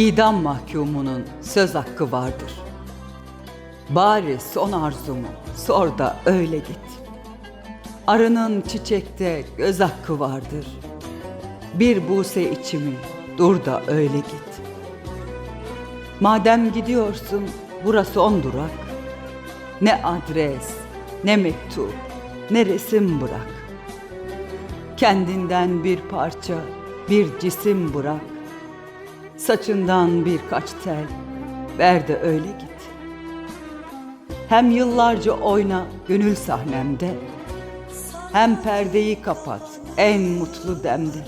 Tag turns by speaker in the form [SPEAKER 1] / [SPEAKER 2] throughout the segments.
[SPEAKER 1] İdam mahkumunun söz hakkı vardır. Bari son arzumu sor da öyle git. Arının çiçekte göz hakkı vardır. Bir buse içimi dur da öyle git. Madem gidiyorsun burası son durak. Ne adres, ne mektup, ne resim bırak. Kendinden bir parça, bir cisim bırak. Saçından birkaç tel, ver de öyle git. Hem yıllarca oyna gönül sahnemde, hem perdeyi kapat en mutlu demde.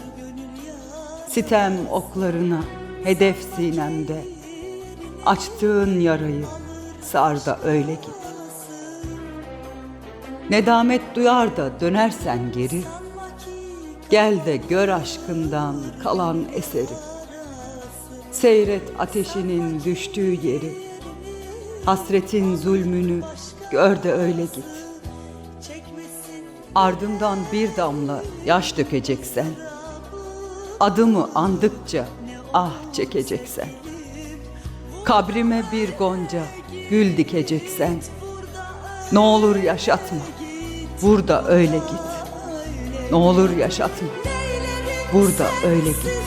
[SPEAKER 1] Sitem oklarına, hedef sinemde, açtığın yarayı sar da öyle git. Nedamet duyar da dönersen geri, gel de gör aşkından kalan eseri. Seyret ateşinin düştüğü yeri, hasretin zulmünü gör de öyle git. Ardından bir damla yaş dökeceksen, adımı andıkça ah çekeceksen, kabrime bir gonca gül dikeceksen, ne olur yaşatma, burada öyle git. Ne olur yaşatma, burada öyle git.